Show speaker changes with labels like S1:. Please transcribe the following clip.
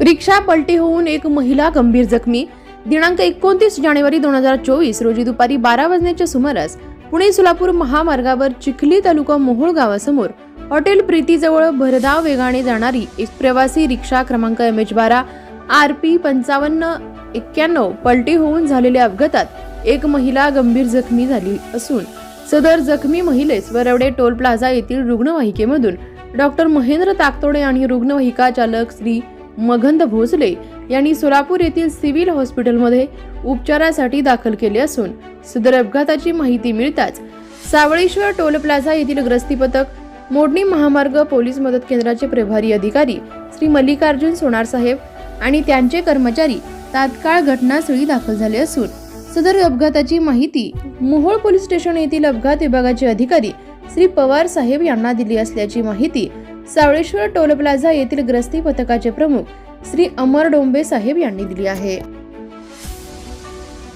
S1: रिक्षा पलटी होऊन एक महिला गंभीर जखमी. दिनांक एकोणतीस जानेवारी दोन हजार चोवीस रोजी दुपारी बारा वाजण्याच्या सुमारास पुणे सोलापूर महामार्गावर चिखली तालुका मोहोळ गावासमोर हॉटेल प्रीतीजवळ भरधाव वेगाने जाणारी एक प्रवासी रिक्षा क्रमांक एम एच बारा आर पी पंचावन्न एक्क्याण्णव पलटी होऊन झालेल्या अपघातात एक महिला गंभीर जखमी झाली असून सदर जखमी महिलेस वरवडे टोल प्लाझा येथील रुग्णवाहिकेमधून डॉक्टर महेंद्र ताकतोडे आणि रुग्णवाहिका चालक श्री मगंध भोसले यांनी सोलापूर येथील सिव्हिल हॉस्पिटलमध्ये उपचारासाठी दाखल केले असून सदर अपघाताची माहिती मिळताच सावळेश्वर टोल प्लाझा येथील ग्रस्ती पथक मोडणी महामार्ग पोलीस मदत केंद्राचे प्रभारी अधिकारी श्री मल्लिकार्जुन सोनारसाहेब आणि त्यांचे कर्मचारी तात्काळ घटनास्थळी दाखल झाले असून सदर अपघाताची माहिती मोहोळ पोलीस स्टेशन येथील अपघात विभागाचे अधिकारी श्री पवार साहेब यांना दिली असल्याची माहिती सावळेश्वर टोल प्लाझा येथील ग्रस्ती पथकाचे प्रमुख श्री अमर डोंबे साहेब यांनी दिली आहे.